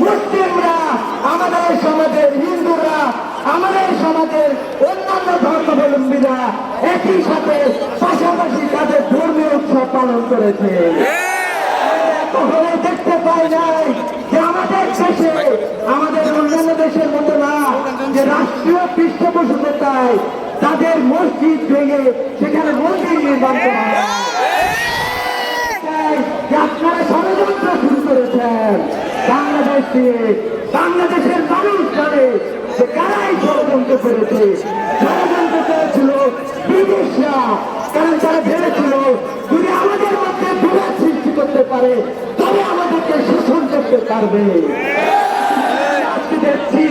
মুসলিমরা, আমাদের সমাজের হিন্দুরা, আমাদের সমাজের অন্যান্য ধর্মাবলম্বীরা একই সাথে পাশাপাশি তাদের ধর্মীয় উৎসব পালন করেছে। কখনো দেখতে পাই নাই যে আমাদের দেশে, আমাদের অন্যান্য দেশের মতো না, যে রাষ্ট্রীয় পৃষ্ঠপোষকতায় তাদের মসজিদ ভেঙে সেখানে মন্দির নির্মাণ করা আপনারা ষড়যন্ত্র শুরু করেছেন, বাংলাদেশ বাংলাদেশের মানুষ জানে যে কারাই ষড়যন্ত্র করেছে, ষড়যন্ত্র করেছিল বিদেশরা, কারণ তারা ভেবেছিল পারবে। দেখছি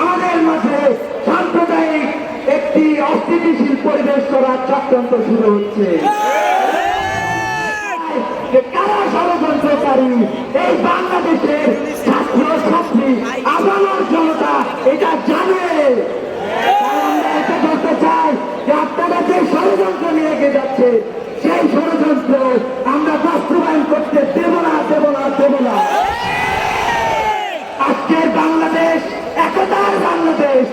আমাদের মাঝে সাম্প্রদায়িক একটি অস্থিতিশীল পরিবেশ করার চক্রান্ত শুরু হচ্ছে। আপনারা যে ষড়যন্ত্র নিয়ে যাচ্ছে, সেই ষড়যন্ত্র বাংলাদেশ একতার বাংলাদেশ।